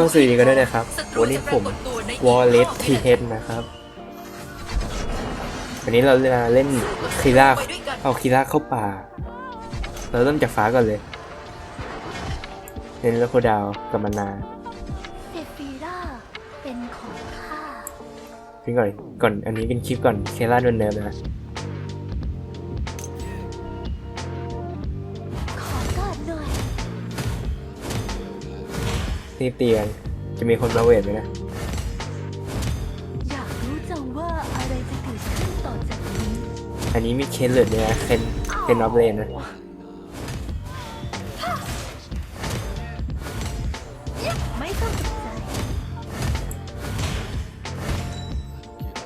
ก็สวัสดีกันด้วยนะครับ วันนี้ผมวอลเลสทีเฮดนะครับ วันนี้เราจะเล่นคีร่าเอาคีร่าเข้าป่า เราเริ่มจากฟ้าก่อนเลยเล่นแล้วโคดาวกับมานาเดฟีราเป็นของข้าพี่ก่อนก่อนอันนี้เป็นคลิปก่อนเคล่าโดนเนิร์ฟนะ นี่เตียงจะมีคนมาเวทไหมนะอยากรู้จังว่าอะไรจะเกิดขึ้นต่อจากนี้อันนี้มีเคนเหลือเนี่ยนะเคนเคนออฟเลนนะไม่ต้องตกใจ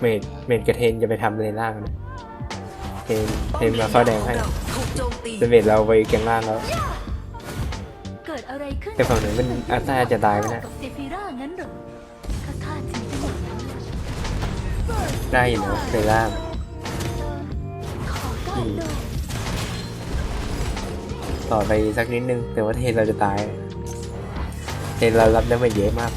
เมดเมดกับเทนจะไปทำเลนล่างนะเทนเทนมาเข้าแดงให้ถูกโจมตีเป็นเมดเราไปแกงล่างแล้วเกิ ดอะไรขึ้นแต่ฝั่งไหนเป็นอาร์ต้าจะตายไหมนะ กับเดฟีรางั้นเหรอข้าท่าทีจะหมดแล้วได้อยู่นะเลนล่างขอกอดหน่อยต่อไปสักนิดนึง แต่ว่าเทนเราจะตายเทนเรารับได้มาเยอะมาก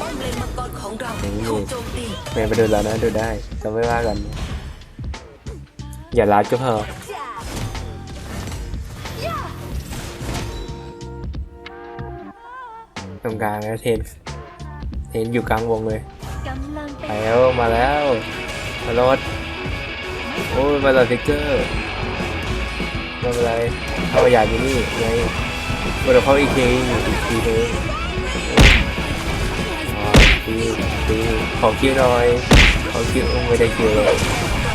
ป้อมเลนมังกรของเราโอ้โหถูกโจมตีเมย์ไปดูแล้วนะดูได้จะไม่ว่ากัน อย่าลัดก็พอ ตรงกลางนะเทนเทนอยู่กลางวงเลยกำลังเป็นแล้วมาแล้วมารถโอ้ยมาแล้วสติ๊กเกอร์ไม่เป็นไรเข้าไปอยากอยู่นี่ไงมาเดี๋ยวเข้าอีกทีอีกทีนึงอ๋อตีตีขอคิวหน่อยขอคิวไม่ได้คิวเลย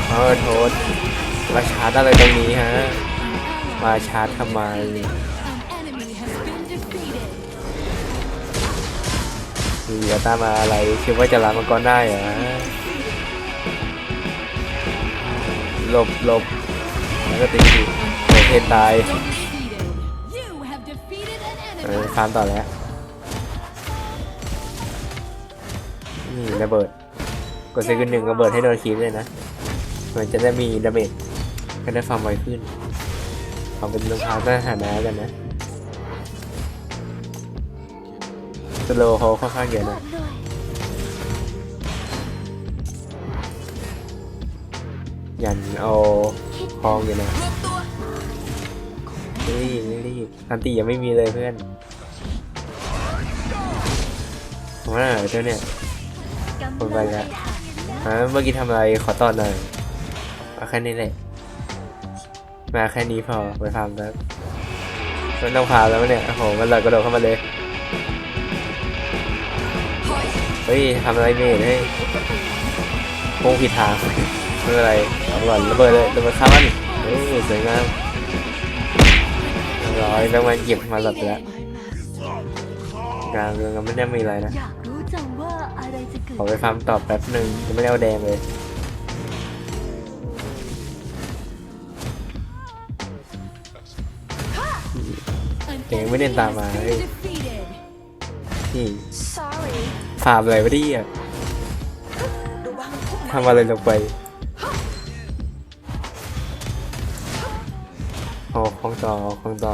เออโทษมาชาร์จอะไรตรงนี้ฮะมาชาร์จทำไม มีอัตามาอะไรคิดว่าจะล้างมังกรได้เหรอหลบหลบแล้วก็ตีดิเทนตายเออฟาร์มต่อแล้วนี่ระเบิดกดเซกันหนึ่งระเบิดให้โดนคีบเลยนะมันจะได้มีดาเมจก็ได้ฟาร์มไวขึ้นเอาเป็นรองเท้าสถานะกันนะ สโลเขาค่อนข้างเยอะกอนะดหน่อยยันเอาคลองอยู่นะไม่รีบไม่รีบอันตียังไม่มีเลยเพื่อนผมว่าเจ้าเนี่ยกำคลันไปแล้วหาอ่าเมื่อกี้ทำอะไรขอตอนหน่อยมาแค่นี้แหละมาแค่นี้พอไปฟาร์มแล้วมันต้องพาแล้วเนี่ยโอ้โหมันเลยกระโดดเข้ามาเลย เฮ้ยทำอะไรเมดเฮ้ยโค้งผิดทางไม่เป็นไรเอาก่อนระเบิดเลยระเบิดข้ามันเฮ้ยสวยงามร้อยแล้วมันเก็บมาหลับแล้วกลางเมืองก็ไม่ได้มีอะไรนะอยากรู้จังว่าอะไรจะเกิดขอไปฟาร์มต่อแป๊บหนึ่งยังไม่ได้เอาแดงเลยเองไม่เดินตามมาเฮ้ยนี่ ฟาร์มอะไรวะเนี่ยระวังพุ่มไม้ทำอะไรลงไปโอ้ของต่อของต่อ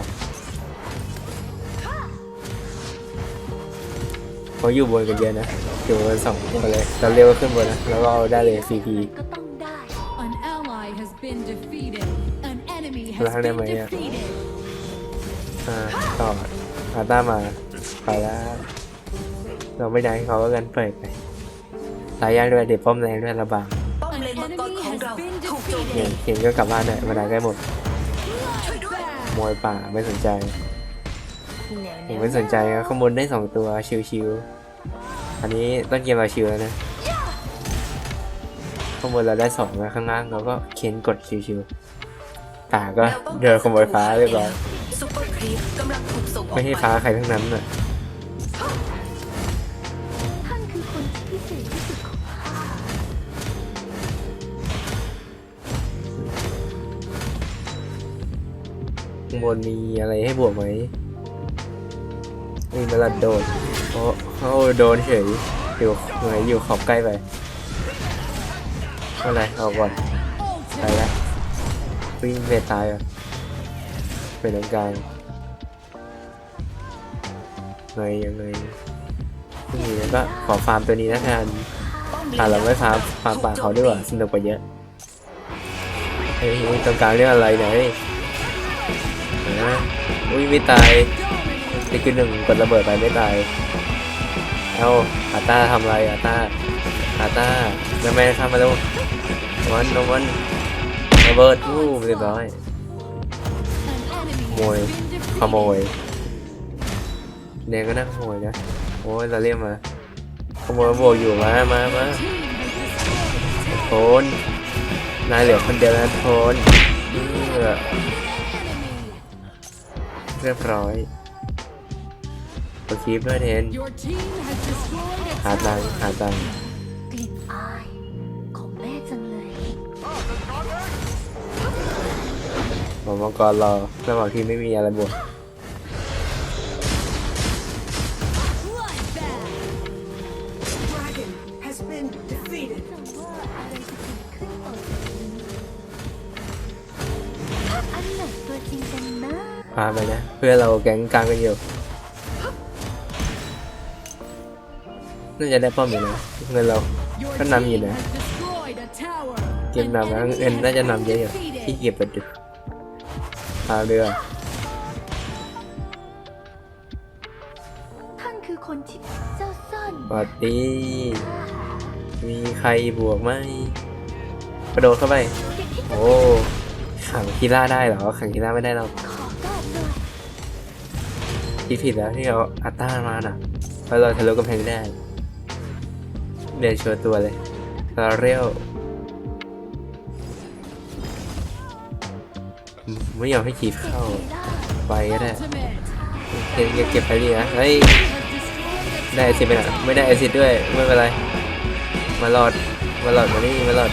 เขาอยู่บนกันเยอะนะอยู่บนสองคนเลยเราเร็วขึ้นบนนะแล้วก็เอาได้เลย CP ก็ต้องได้ An ally has been defeated. An enemy has Wala been naman yan. defeated. อ่าต่ออาต้ามาไปแล้ว เราไม่ได้เขาก็กันเปิดไปตายยากด้วยเด็ดป้อมแรงด้วยระบางป้อมเลนมังกรของเราถูกโจมตีนเห็นก็กลับบ้านได้มาได้ใกล้หมดมวยป่าไม่สนใจผมไม่สนใจนะข้างบนได้สองตัวชิวๆอันนี้ต้นเกมเราชิวแล้วนะข้างบนเราได้สองนะข้างล่างเราก็เค้นกดชิวๆป่าก็เดินขโมยฟ้าเรียบร้อยซุปเปอร์ครีปกำลังถูกส่งออกไม่ให้ฟ้าใครทั้งนั้นน่ะท่างบนมีอะไรให้บวกไหมมีมาลัดโดดโอ้โอ้โดนเฉยอยู่ไหนอยู่ขอบใกล้ไปอะไรเอาก่อนไปแล้ววิ่งเวทตายอะเป็นตรงกลางไงยังไงนี่แล้วก็ขอฟาร์มตัวนี้นะแทนป้อมเลนอ่าเราไม่ฟาร์มฟาร์มป่าเขาดีกว่าสนุกกว่าเยอะเฮ้ยเฮ้ยตรงกลางเรื่องอะไรเนี่ยเฮ้ยเห็ นไหมอุ้ยไม่ตายนี่คือหนึ่งกดระเบิดไปไม่ตาย เอาอาต้าทำอะไรอาต้าอาต้าแม่แม่ข้ามมาดูวันวันระเบิดวู้เรียบร้อย An enemy Mồi. has been defeated. ขโมยแดงก็น่าขโมยนะโอ้ยเราเรียกมาขโมยบวกอยู่มามามาโทนนายเหลือคนเดียวนะโทนเออ เรียบร้อยโอเคเพื่อเทน Your team has destroyed a หาตังค์ tower. หาตังค์กลิ่นอายของแม่จังเลยหมอมังกรรอระหว่างที่ไม่มีอะไรบวก Bloodbath. Dragon has been defeated แต่ว่าอะไรจะเกิดขึ้นต่อจากนี้อันไหนตัวจริงกันนะ พาไปนะ เพื่อเราแก๊งกลางกันอยู่น่าจะได้ป้อมอยู่นะเงินเรา Your Kan nằm gì team nè? has destroyed a tower. เกมนำนะเงินน่าจะนำเยอะอยู่ที่เก็บไปดูพาเรือท่านคือคนที่เจ้าซ่อนสวัสดี มีใครบวกไหมกระโดดเข้าไป โอ้ ขังคีร่าได้เหรอ ขังคีร่าไม่ได้เราขอก้าวหน่อย ที่ผิดแล้วที่เอาอัตตามาน่ะเพราะเราทะลุกำแพงได้เดินโชว์ตัวเลยเราเรียวไม่ยอมให้ขีดเข้าไปก็ได้เก็บเก็บเก็บไปดีนะเฮ้ยได้ไอซิดไปน่อยไม่ได้ไอซิดด้วยไม่เป็นไรมาหลอดมาหลอดมานี่มาหลอด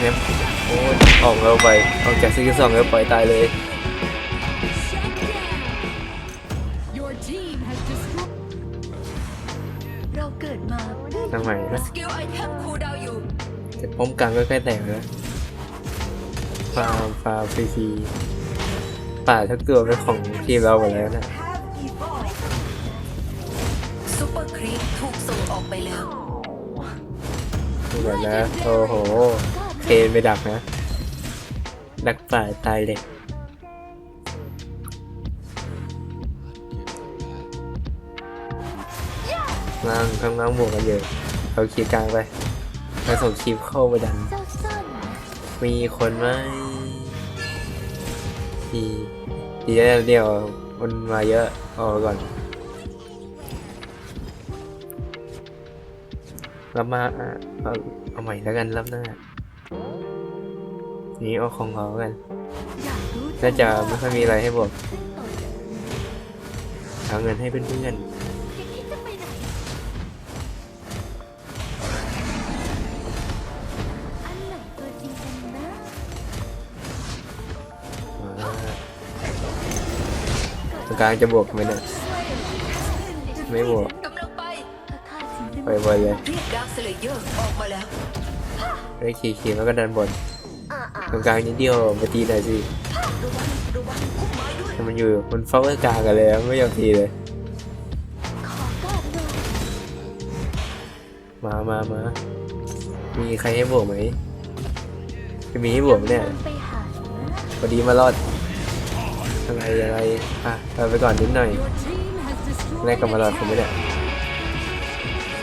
เนี่ยโอ้ออกเราไปออกจากซีซั่นสองแล้วปล่อยตายเลย ทางใหม่นะสกิลไอเทมคูลดาวน์อยู่จะป้อมกลางก็ใกล้แตกแล้วฟาร์มฟาร์มฟรีๆป่าทุกตัวเป็นของทีมเราหมดแล้วนะซูเปอร์ครีปถูกส่งออกไปแล้วดูก่อนนะโอ้โหเคนไปดักนะดักป่าตายเลยล่างข้างล่างบวกกันเยอะ เอาคีย์กลางไปแล้วส่งคีย์เข้าไปดัน มีคนไหมทีทีเดียวเดียวมันมาเยอะเอาไปก่อนรับมาเอาเอาใหม่แล้วกันรับหน้า นี่เอาของเขากัน น่าจะไม่ค่อยมีอะไรให้บอกขึ้นต่อจาเอาเงินให้เพื่อนแตรงกลางจะบวกไหมเนี่ยไม่บวกไปไปบนเลยเรียกดาร์คสเลเยอร์ออกมาแล้วได้ขี่ขี่แล้วก็ดันบนตรงกลางนิดเดียวมาตีหน่อยสิมันอยู่มันเฝ้าไว้กลางกันเลยไม่ยอมทีเลยขอก้าวหน่อยมามามา มีใครให้บวกไหม จะมีให้บวกไหมเนี่ย พอดีมารอด อะไรอะไรอะเอาไปก่อนนิดหน่อยแลกกับมารอดผมไม่ได้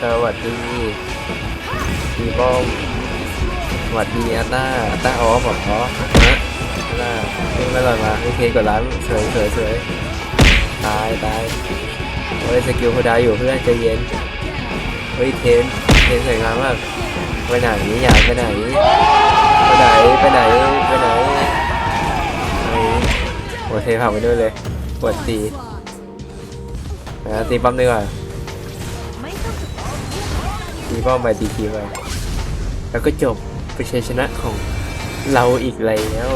สวัสดีมีบอมสวัสดีอาต้าอาต้าอ๋อบอกอ๋อนะอาต้าเพิ่งมารอดมาโอเคกดล้างสวยสวยสวยตายตายโอ้ยสกิลเขาได้อยู่เพื่อนใจเย็นเฮ้ยเทนเทนสวยงามมากไปไหนอยากไปไหนไปไหนไปไหนไปไหน เทนผ่านไปด้วยเลยปวดตีนะตีป้อมดีกว่าต้องตีป้อมไปตีทีไปแล้วก็จบเป็นชัยชนะของเราอีกแล้ว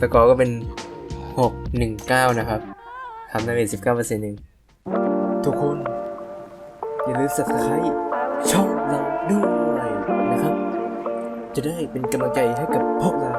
สกอร์ก็เป็น 6 1 9 นะครับทำได้เป็น19เปอร์เซ็นต์เองทุกคน อย่าลืม subscribe ช่องเราด้วยนะครับ จะได้เป็นกำลังใจให้กับพวกเรา